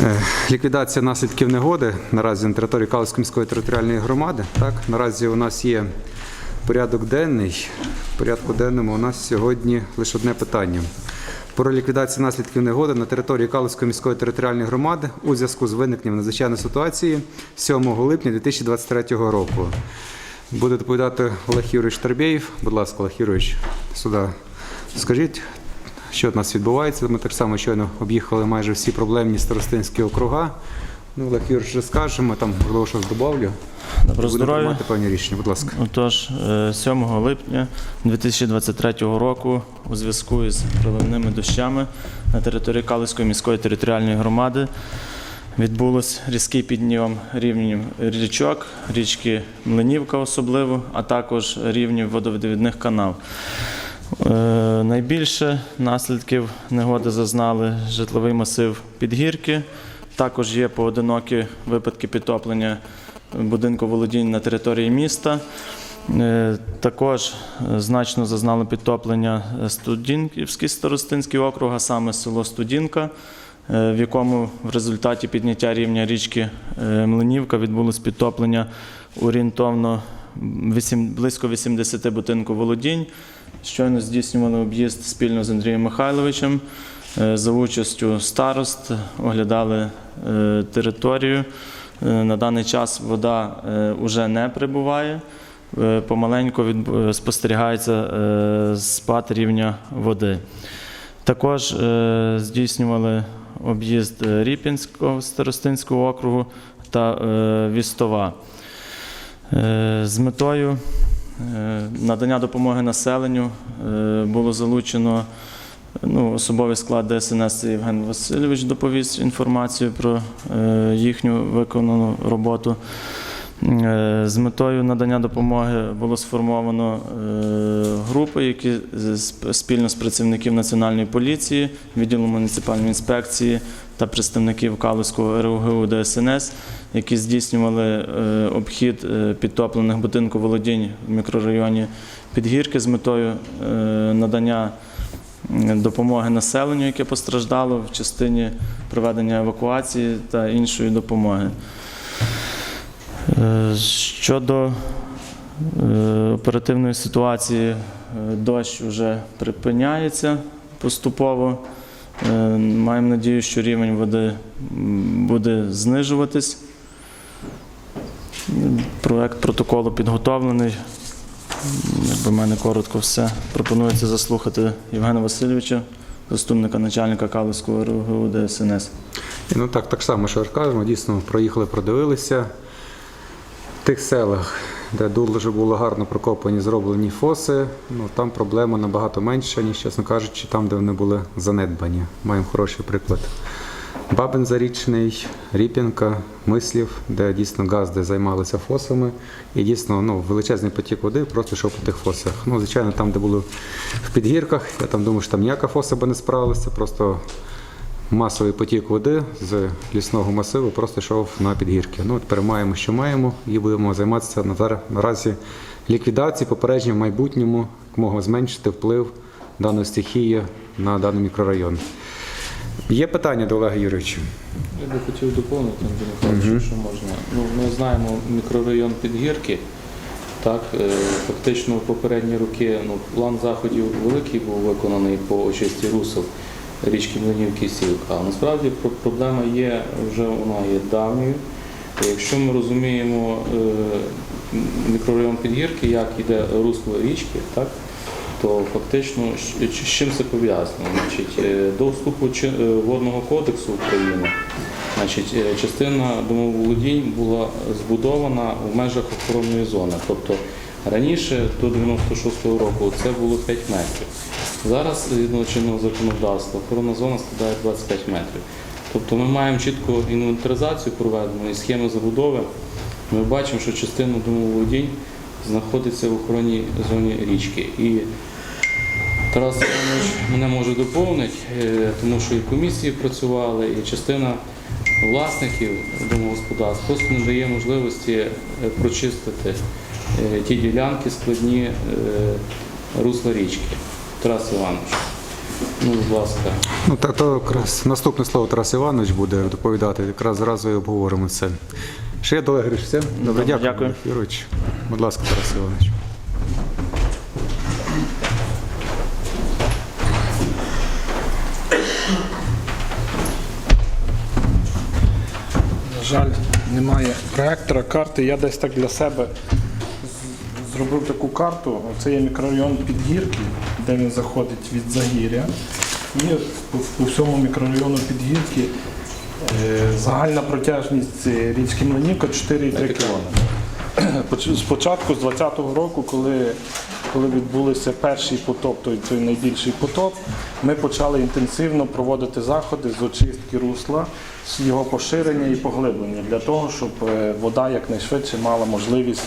Е, Ліквідація наслідків негоди наразі на території Калицької міської територіальної громади. Так, наразі у нас є порядок денний. В порядку денному у нас сьогодні лише одне питання. Про ліквідацію наслідків негоди на території Калицької міської територіальної громади у зв'язку з виникненням надзвичайної ситуації 7 липня 2023 року. Буде доповідати Олег Юрійович Тарбєєв. Будь ласка, Олег Юрійович, сюди скажіть, що у нас відбувається. Ми так само щойно об'їхали майже всі проблемні старостинські округа. Ну, Олег Юрійович вже скаже, ми там можливо щось добавлю. Будемо здоров'я. приймати певні рішення, будь ласка. Отож, е, 7 липня 2023 року у зв'язку із проливними дощами на території Калицької міської територіальної громади відбулось різкий підйом рівнів річок, річки Млинівка особливо, а також рівнів водовідвідних канал. Е, Найбільше наслідків негоди зазнали житловий масив Підгірки. Також є поодинокі випадки підтоплення будинку володінь на території міста. Е, Також значно зазнали підтоплення Студінківський старостинський округ, а саме село Студінка, е, в якому в результаті підняття рівня річки Млинівка відбулось підтоплення орієнтовно близько 80 будинку володінь. Щойно здійснювали об'їзд спільно з Андрієм Михайловичем е, за участю старост, оглядали е, територію. Е, На даний час вода вже не прибуває. Помаленьку спостерігається спад рівня води. Також здійснювали об'їзд Ріпінського старостинського округу та Вістова. З метою надання допомоги населенню е, було залучено ну, особовий склад ДСНС Євген Васильович доповість інформацію про е, їхню виконану роботу. Е, З метою надання допомоги було сформовано е, групи, які спільно з працівників Національної поліції, відділу муніципальної інспекції та представників Калузького РУГУ ДСНС, які здійснювали е, обхід е, підтоплених будинків володінь в мікрорайоні Підгірки з метою е, надання допомоги населенню, яке постраждало в частині проведення евакуації та іншої допомоги. Щодо оперативної ситуації, дощ вже припиняється поступово. Е, Маємо надію, що рівень води буде знижуватись. Проект протоколу підготовлений. Якби в мене коротко все. Пропонується заслухати Євгена Васильовича, заступника начальника Калицького РУГУ ДСНС. Ну так, так само, що кажемо, дійсно проїхали, продивилися. В тих селах, де дуже було гарно прокопані, зроблені фоси, ну там проблема набагато менша, ніж, чесно кажучи, там, де вони були занедбані. Маємо хороший приклад. Бабин Зарічний, Ріпінка, Мислів, де дійсно газди займалися фосами, і дійсно ну, величезний потік води просто йшов по тих фосах. Ну, звичайно, там, де були в підгірках, я там думаю, що там ніяка фоса би не справилася, просто масовий потік води з лісного масиву просто йшов на підгірки. Ну, тепер маємо, що маємо, і будемо займатися на наразі ліквідацією, попередження в майбутньому, якомога зменшити вплив даної стихії на даний мікрорайон. Є питання до Олега Юрійовича? Я би хотів доповнити, Андрій Михайлович, що можна. Ну, ми знаємо мікрорайон Підгірки. Так, е, фактично в попередні роки ну, план заходів великий був виконаний по очисті русел річки Млинівки і Сілка. А насправді проблема є вже вона є давньою. Якщо ми розуміємо е, мікрорайон Підгірки, як іде русло річки, так, то фактично з чим це пов'язано? Е, до вступу е, водного кодексу України значить, частина домоволодінь була збудована в межах охоронної зони. Тобто раніше до 96-го року це було 5 метрів. Зараз згідно чинного законодавства охоронна зона складає 25 метрів. Тобто ми маємо чітку інвентаризацію проведену і схеми забудови. Ми бачимо, що частина домоволодінь знаходиться в охоронній зоні річки. І Тарас Іванович мене може доповнити, е, тому що і комісії працювали, і частина власників домогосподарств просто не дає можливості е, прочистити ті ділянки складні е, русла річки. Тарас Іванович. Ну, будь ласка. Ну, та то якраз наступне слово Тарас Іванович буде доповідати, якраз зразу і обговоримо це. Ще є до Олег все? Добре, Добре, дякую. дякую. Будь ласка, Тарас Іванович. На жаль, немає проектора, карти. Я десь так для себе зробив таку карту. Це є мікрорайон Підгірки, де він заходить від Загір'я. І по, всьому мікрорайону Підгірки е, загальна протяжність річки Млинівка 4,3 км. Спочатку, з 2020 року, коли, коли відбулися перший потоп, той, той найбільший потоп, ми почали інтенсивно проводити заходи з очистки русла, з його поширення і поглиблення для того, щоб е, вода якнайшвидше мала можливість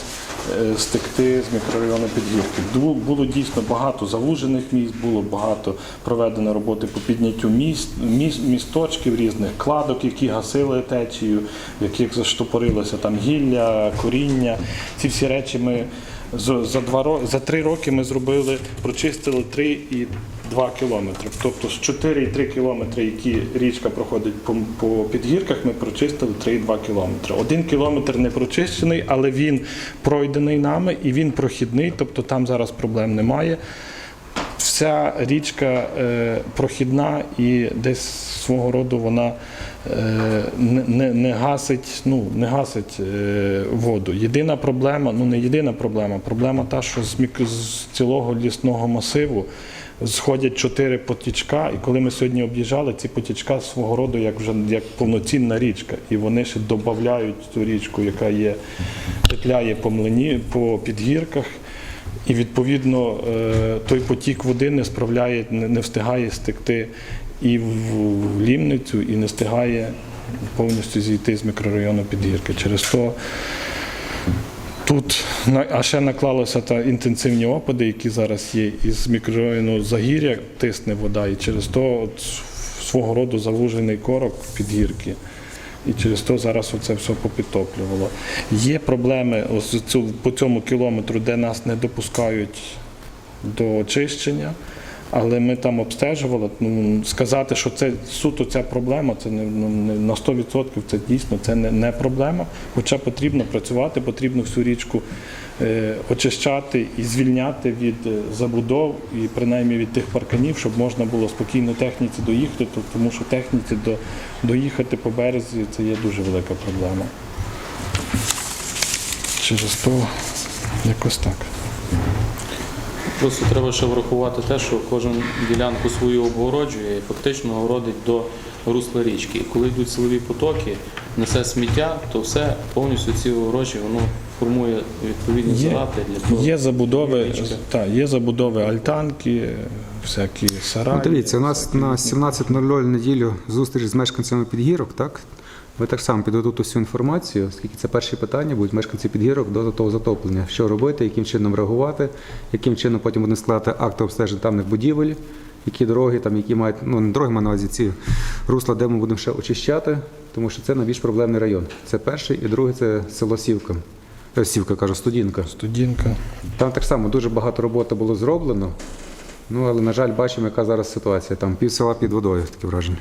е, стекти з мікрорайону Підгірки. Було дійсно багато завужених місць, було багато проведено роботи по підняттю міст, міст, місточків різних кладок, які гасили течію, в яких заштопорилося там гілля, коріння. Ці всі речі ми за два за три роки ми зробили, прочистили 3,2 кілометри. Тобто з 4,3 кілометри, які річка проходить по, по підгірках, ми прочистили 3,2 кілометри. Один кілометр не прочищений, але він пройдений нами і він прохідний, тобто там зараз проблем немає. Вся річка е, прохідна і десь свого роду вона е, не, не, не гасить, ну, не гасить е, воду. Єдина проблема, ну не єдина проблема, проблема та, що з, мік- з цілого лісного масиву сходять чотири потічка, і коли ми сьогодні об'їжджали, ці потічка свого роду як вже як повноцінна річка. І вони ще додають ту річку, яка є, петляє по млині, по підгірках. І відповідно е, той потік води не справляє, не встигає стекти і в Лімницю, і не встигає повністю зійти з мікрорайону Підгірки. Через то тут а ще наклалися та інтенсивні опади, які зараз є, із мікрорайону Загір'я тисне вода, і через то от свого роду завужений корок підгірки. І через то зараз оце все попідтоплювало. Є проблеми ось по цьому кілометру, де нас не допускають до очищення, але ми там обстежували. Ну, сказати, що це суто ця проблема, це не, ну, не на 100% це дійсно це не, не проблема. Хоча потрібно працювати, потрібно всю річку очищати і звільняти від е, забудов, і принаймні від тих парканів, щоб можна було спокійно техніці доїхати, тому що техніці до, доїхати по березі це є дуже велика проблема. Через то якось так. Просто треба ще врахувати те, що кожен ділянку свою обгороджує і фактично огородить до русла річки. І коли йдуть силові потоки, несе сміття, то все повністю ці огорожі воно формує відповідні Є- залати для того. Є забудови, та, є забудови альтанки, всякі сараї. Ну, Дивіться, у нас на 17.00 неділю зустріч з мешканцями підгірок, так? Ви так само підготуєте всю інформацію, оскільки це перші питання будуть мешканці підгірок до того затоплення. Що робити, яким чином реагувати, яким чином потім будемо складати акти обстеження даних будівель, які дороги, там, які мають, ну не дороги, маю на увазі ці русла, де ми будемо ще очищати, тому що це найбільш проблемний район. Це перший і другий це село Сівка. Сівка, кажу, студінка. Студінка. Там так само дуже багато роботи було зроблено. Ну, але, на жаль, бачимо, яка зараз ситуація. Там пів села під водою, таке враження.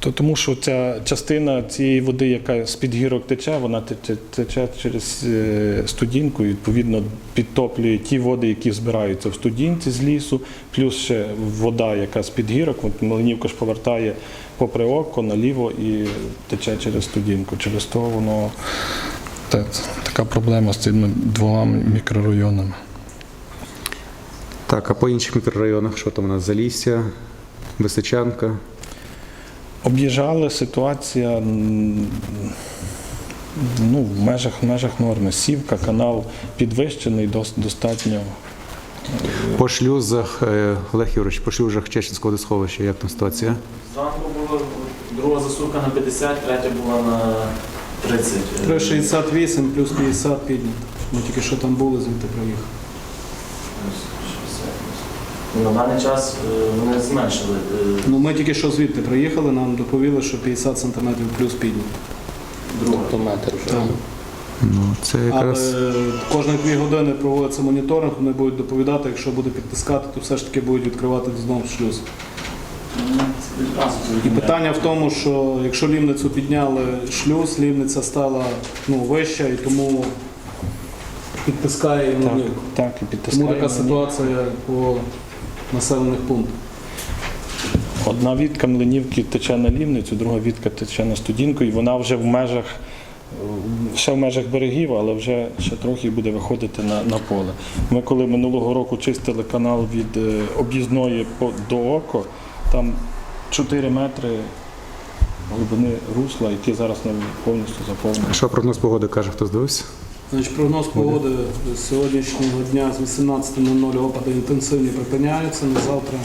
То тому що ця частина цієї води, яка з-під гірок тече, вона тече, тече через е, студінку і відповідно підтоплює ті води, які збираються в студінці з лісу, плюс ще вода, яка з-під гірок, от Меленівка ж повертає попри око наліво і тече через студінку. Через то воно та, така проблема з цими двома мікрорайонами. Так, а по інших мікрорайонах, що там у нас? Залісся, Височанка. Об'їжджали ситуація ну, в межах, в межах норми. Сівка, канал підвищений, дос- достатньо. По шлюзах, е, Олег Юрійович, по шлюзах Чеченського водосховища, як там ситуація? Зранку була друга засувка на 50, третя була на 30. 368 плюс 50 піднято. Ми тільки що там були, звідти приїхали. На даний час е, вони зменшили. е, Ну ми тільки що звідти приїхали, нам доповіли, що 50 см плюс піднято. Тобто метр вже. Так. Ну, це якраз. Але кожні дві години проводиться моніторинг, вони будуть доповідати, якщо буде підтискати, то все ж таки будуть відкривати знову шлюз. І питання в тому, що якщо лівницю підняли шлюз, лівниця стала ну, вища і тому підтискає Так, лівку. так, і Тому така ситуація по населених пунктах. Одна відка млинівки тече на лівницю, друга відка тече на студінку, і вона вже в межах, ще в межах берегів, але вже ще трохи буде виходити на, на поле. Ми коли минулого року чистили канал від е, об'їзної до око, там 4 метри глибини русла, які зараз нам повністю заповнені. Що прогноз погоди каже, хто здивився? Значить, прогноз погоди з сьогоднішнього дня з 18.00 опади інтенсивні припиняються. На завтра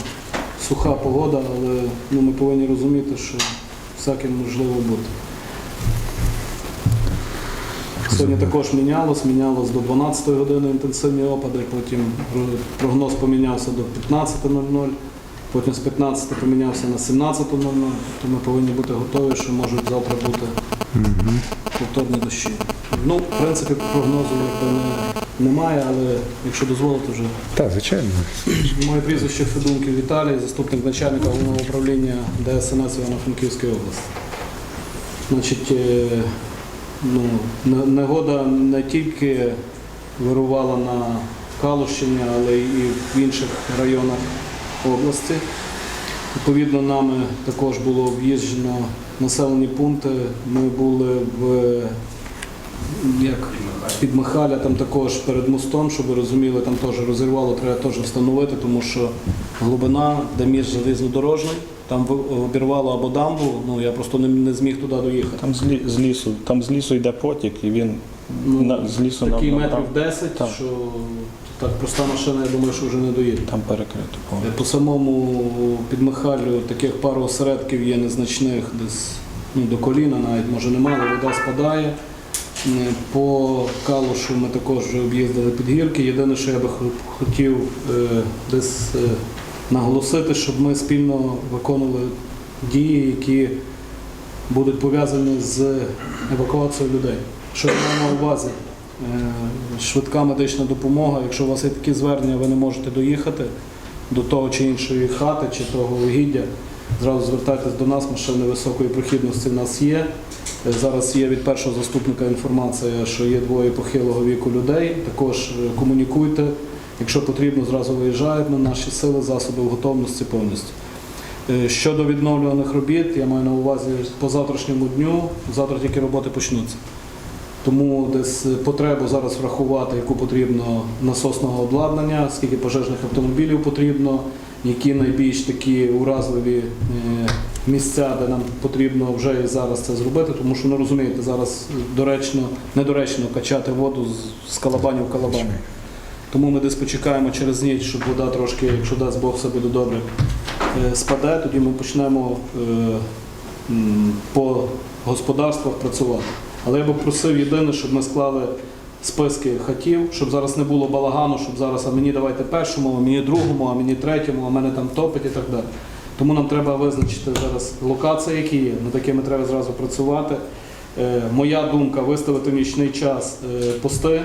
суха погода, але ну, ми повинні розуміти, що всяке можливо бути. Сьогодні також мінялось, мінялось до 12 години інтенсивні опади, потім прогноз помінявся до 15.00, потім з 15 помінявся на 17.00, то ми повинні бути готові, що можуть завтра бути повторні дощі. Ну, в принципі, по прогнозу якби не, немає, але якщо дозволите вже. Так, звичайно. Моє прізвище Федунків Віталій, заступник начальника головного управління ДСНС Івано-Франківської області. Значить, е, ну, негода не тільки вирувала на Калущині, але і в інших районах області. Відповідно, нами також було об'їжджено населені пункти. Ми були в як під Михаля, там також перед мостом, щоб ви розуміли, там теж розірвало, треба теж встановити, тому що глибина, де між залізнодорожний, там обірвало або дамбу, ну я просто не, не зміг туди доїхати. Там з, лі, з лісу, там з лісу йде потік, і він Ну, на, з лісу Такий метрів там, 10, Так. що так проста машина, я думаю, що вже не доїде. там перекрито. повністю. По самому підмихалю таких пару осередків є незначних, десь ну, до коліна навіть може немає, вода спадає. Е, По калушу ми також вже об'їздили підгірки. Єдине, що я би хотів е, десь е, наголосити, щоб ми спільно виконували дії, які будуть пов'язані з евакуацією людей. Що я маю на увазі? Е, Швидка медична допомога. Якщо у вас є такі звернення, ви не можете доїхати до того чи іншої хати, чи того угіддя, зразу звертайтесь до нас, машини високої прохідності в нас є. Е, Зараз є від першого заступника інформація, що є двоє похилого віку людей. Також е, комунікуйте. Якщо потрібно, зразу виїжджають на наші сили, засоби в готовності повністю. Щодо відновлюваних робіт, я маю на увазі по завтрашньому дню, завтра тільки роботи почнуться. Тому десь потребу зараз врахувати, яку потрібно насосного обладнання, скільки пожежних автомобілів потрібно, які найбільш такі уразливі е, місця, де нам потрібно вже і зараз це зробити, тому що ну розумієте, зараз доречно, недоречно качати воду з- калабанів в калабані. Тому ми десь почекаємо через ніч, щоб вода трошки, якщо дасть Бог, все буде добре, е, спаде, тоді ми почнемо е, по господарствах працювати. Але я би просив єдине, щоб ми склали списки хатів, щоб зараз не було балагану, щоб зараз а мені давайте першому, а мені другому, а мені третьому, а мене там топить і так далі. Тому нам треба визначити зараз локації, які є, над якими треба зразу працювати. Е, Моя думка виставити в нічний час е, пости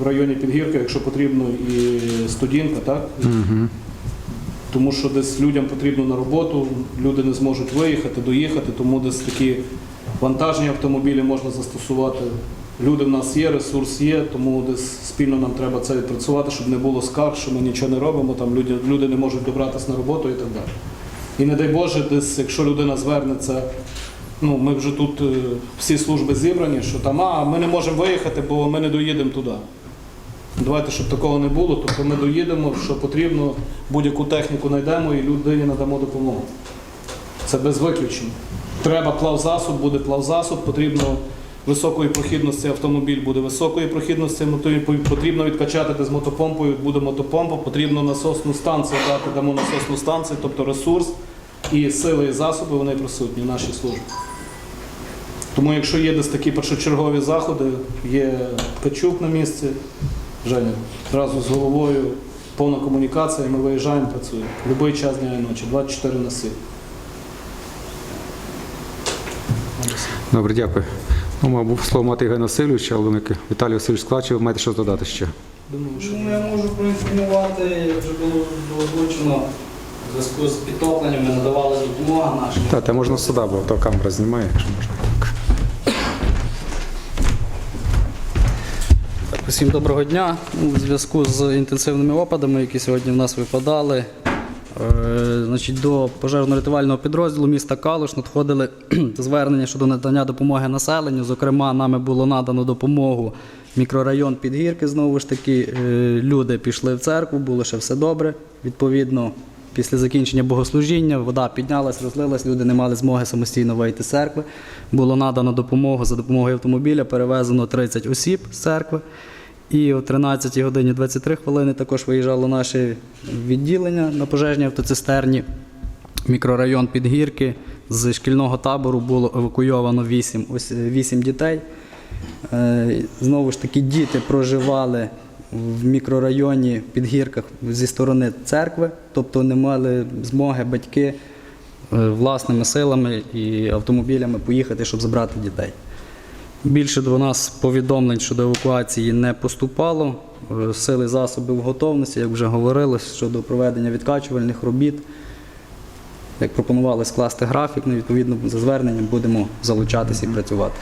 в районі Підгірки, якщо потрібно, і студінка, так? Угу. тому що десь людям потрібно на роботу, люди не зможуть виїхати, доїхати, тому десь такі вантажні автомобілі можна застосувати. Люди в нас є, ресурс є, тому десь спільно нам треба це відпрацювати, щоб не було скарг, що ми нічого не робимо, там люди, люди не можуть добратися на роботу і так далі. І не дай Боже, десь, якщо людина звернеться, ну ми вже тут е, всі служби зібрані, що там, а ми не можемо виїхати, бо ми не доїдемо туди. Давайте, щоб такого не було, тобто ми доїдемо, що потрібно, будь-яку техніку знайдемо і людині надамо допомогу. Це без виключень. Треба плавзасоб, буде плавзасоб, потрібно високої прохідності автомобіль, буде високої прохідності, потрібно відкачати десь мотопомпою, буде мотопомпа, потрібно насосну станцію дати, дамо насосну станцію, тобто ресурс і сили і засоби вони присутні в нашій службі. Тому якщо є десь такі першочергові заходи, є Качук на місці, Женя, одразу з головою повна комунікація, ми виїжджаємо, працюємо. Любий час дня і ночі, 24 на 7. Добре, дякую. Ну, мабуть, слово мати Євгена Васильовича, але Віталій Васильович Склачев, ви маєте щось додати ще. Думаю, що Ну, я можу проінформувати, як вже було було озвучено, в зв'язку з підтопленням ми надавали допомогу нашим. Так, те можна сюди, бо то камера знімає, якщо можна так. Усім доброго дня. У зв'язку з інтенсивними опадами, які сьогодні в нас випадали, значить, до пожежно-рятувального підрозділу міста Калуш надходили звернення щодо надання допомоги населенню. Зокрема, нами було надано допомогу мікрорайон Підгірки. Знову ж таки, е, люди пішли в церкву, було ще все добре. Відповідно, після закінчення богослужіння вода піднялась, розлилась, люди не мали змоги самостійно вийти з церкви. Було надано допомогу за допомогою автомобіля, перевезено 30 осіб з церкви. І о 13 годині 23 хвилини також виїжджало наше відділення на пожежній автоцистерні. Мікрорайон Підгірки. З шкільного табору було евакуйовано 8, ось, е, 8 дітей. Е, Знову ж таки, діти проживали в мікрорайоні Підгірках зі сторони церкви, тобто не мали змоги батьки е, власними силами і автомобілями поїхати, щоб забрати дітей. Більше до нас повідомлень щодо евакуації не поступало. Е, Сили засоби в готовності, як вже говорилось, щодо проведення відкачувальних робіт. Як пропонували скласти графік, ну, відповідно за зверненням будемо залучатися і працювати.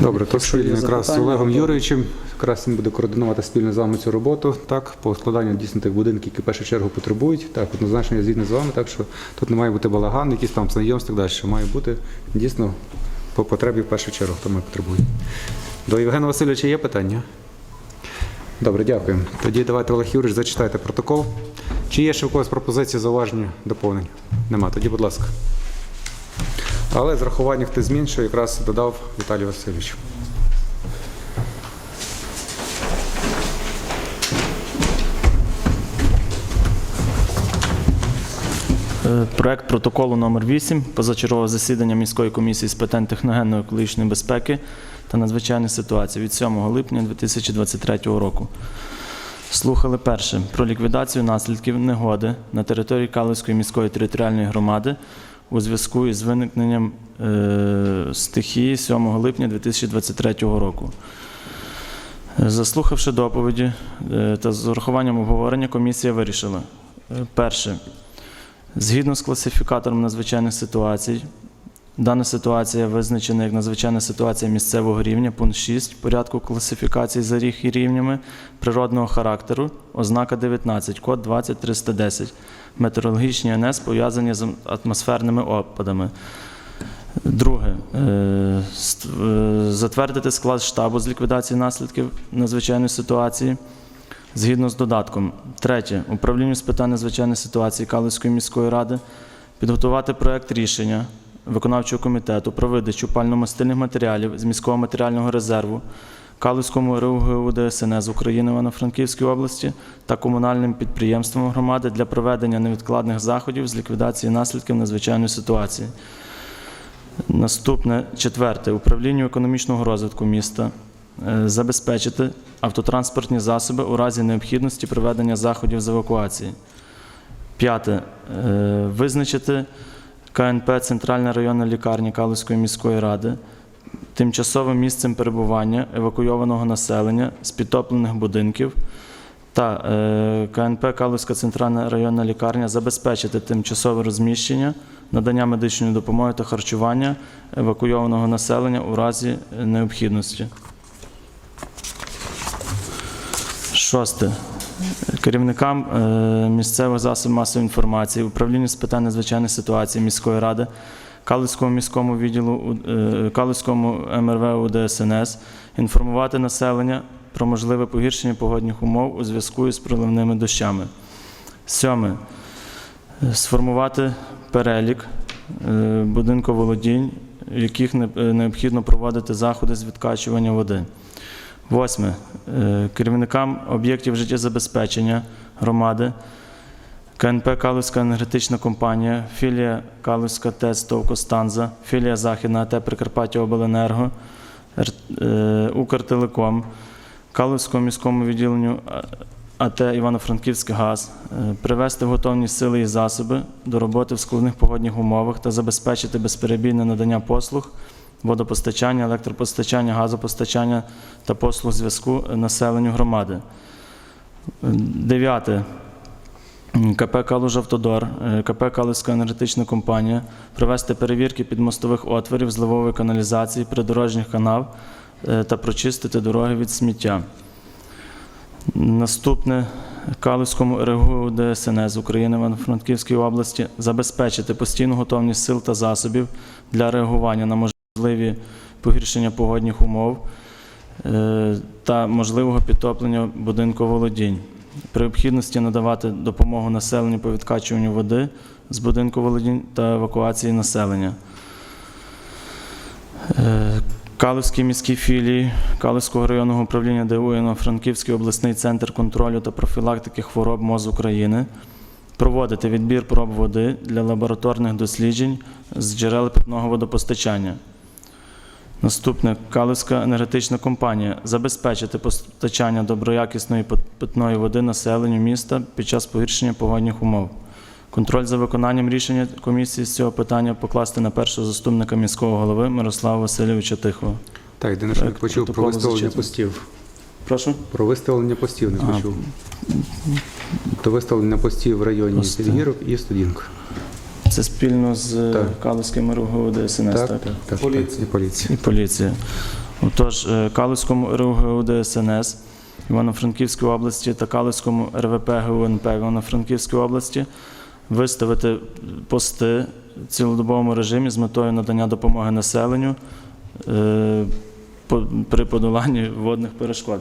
Добре, то спільно якраз з Олегом то- Юрійовичем. Якраз він буде координувати спільно з вами цю роботу. Так, по складанню дійсно тих будинків, які в першу чергу потребують. Так, однозначно я згідний з вами, так що тут не має бути балаган, якісь там знайомств так далі. Має бути дійсно по потребі в першу чергу, хто ми потребує. До Євгена Васильовича є питання? Добре, дякую. Тоді давайте Олег Юрійович, зачитайте протокол. Чи є ще у когось пропозиції, зауваження, доповнення? Нема. Тоді, будь ласка. Але з рахуванням тих змін, що якраз додав Віталій Васильович. Проект протоколу номер 8 позачергове засідання міської комісії з питань техногенної екологічної безпеки та надзвичайних ситуацій від 7 липня 2023 року. Слухали перше про ліквідацію наслідків негоди на території Калицької міської територіальної громади у зв'язку із виникненням е, стихії 7 липня 2023 року. Заслухавши доповіді е, та з урахуванням обговорення, комісія вирішила. е, Перше. Згідно з класифікатором надзвичайних ситуацій, дана ситуація визначена як надзвичайна ситуація місцевого рівня, пункт 6 порядку класифікації за ріг і рівнями природного характеру, ознака 19, код 20310, метеорологічні НС пов'язані з атмосферними опадами. Друге, е, е, затвердити склад штабу з ліквідації наслідків надзвичайної ситуації. Згідно з додатком. Третє. Управлінню з питань надзвичайної ситуації Калицької міської ради підготувати проект рішення виконавчого комітету про видачу пально-мастильних матеріалів з міського матеріального резерву Калицькому РУГУ ДСНС України в Івано-Франківській області та комунальним підприємствам громади для проведення невідкладних заходів з ліквідації наслідків надзвичайної ситуації. Наступне четверте управлінню економічного розвитку міста забезпечити автотранспортні засоби у разі необхідності проведення заходів з евакуації. П'яте е, визначити КНП Центральна районна лікарня Калузької міської ради тимчасовим місцем перебування евакуйованого населення з підтоплених будинків та е, КНП Калузька центральна районна лікарня забезпечити тимчасове розміщення, надання медичної допомоги та харчування евакуйованого населення у разі необхідності. Шосте. Керівникам е, місцевих засобів масової інформації, управління з питань надзвичайних ситуацій міської ради, Калицькому міському відділу, е, Калицькому МРВ УДСНС інформувати населення про можливе погіршення погодних умов у зв'язку із проливними дощами. Сьоме. Е, Сформувати перелік будинковолодінь, в яких необхідно проводити заходи з відкачування води. Восьме. Е, Керівникам об'єктів життєзабезпечення громади КНП Калузька енергетична компанія, філія Калузька ТЕЦ ТОВ філія Західна АТ Прикарпаття Обленерго, е, Укртелеком, Калузькому міському відділенню АТ Івано-Франківський газ, е, привести в готовність сили і засоби до роботи в складних погодних умовах та забезпечити безперебійне надання послуг водопостачання, електропостачання, газопостачання та послуг зв'язку населенню громади. Дев'яте. КП «Калужавтодор», е, КП «Калузька енергетична компанія» провести перевірки підмостових отворів, зливової каналізації, придорожніх канав е, та прочистити дороги від сміття. Наступне Калузькому РГУ ДСНС України в Івано-Франківській області забезпечити постійну готовність сил та засобів для реагування на можливі погіршення погодних умов е, та можливого підтоплення будинку володінь. При необхідності надавати допомогу населенню по відкачуванню води з будинку володінь та евакуації населення. Е, Калузькій міській філії Калузького районного управління ДУ Івано-Франківський обласний центр контролю та профілактики хвороб МОЗ України проводити відбір проб води для лабораторних досліджень з джерел питного водопостачання. Наступне Калузька енергетична компанія забезпечити постачання доброякісної питної води населенню міста під час погіршення погодних умов. Контроль за виконанням рішення комісії з цього питання покласти на першого заступника міського голови Мирослава Васильовича Тихого. Так, не Так, почув про виставлення постів. Прошу. Про виставлення постів не почув. То виставлення постів в районі. Підгірок і Студінка. Це спільно з Так. Калузьким РУГУ ДСНС. Так, Так? Поліція. І поліція. і поліція. Отож, е, Калузькому РУГУ ДСНС Івано-Франківської області та Калузькому РВП ГУНП Івано-Франківської області виставити пости в цілодобовому режимі з метою надання допомоги населенню е, при подоланні водних перешкод.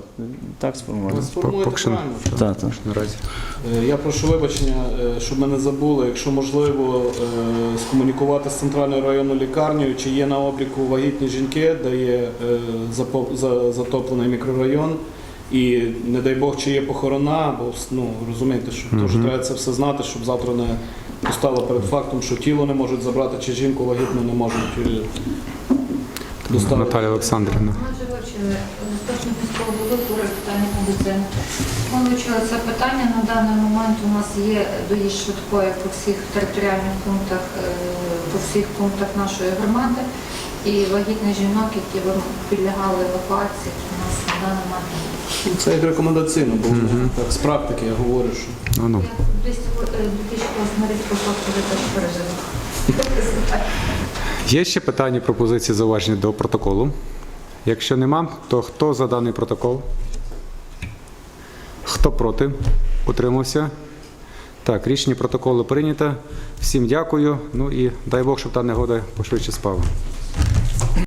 Так сформувати? Сформуєте поки правильно. Так, так. Наразі. Е, Я прошу вибачення, е, щоб ми не забули, якщо можливо е, скомунікувати з центральною районною лікарнею, чи є на обліку вагітні жінки, де є затоплений мікрорайон. І не дай Бог, чи є похорона, бо ну, розумієте, що теж треба це все знати, щоб завтра не постало перед фактом, що тіло не можуть забрати, чи жінку вагітну не можуть е, доставити. Наталя Олександрівна. Заступник міського голови кури питання медицини. Вивчили це питання. На даний момент у нас є доїзд швидкої по всіх територіальних пунктах, е, по всіх пунктах нашої громади. І вагітних жінок, які підлягали евакуації, у нас на даний момент. Ну, Це як рекомендаційно, бо Мгм. так, з практики я говорю, що Ну, ну. Я 2008 рік по факту вже теж пережила. Є ще питання, пропозиції, зауваження до протоколу? Якщо нема, то хто за даний протокол? Хто проти? Утримався? Так, рішення протоколу прийнято. Всім дякую. Ну і дай Бог, щоб та негода пошвидше спала.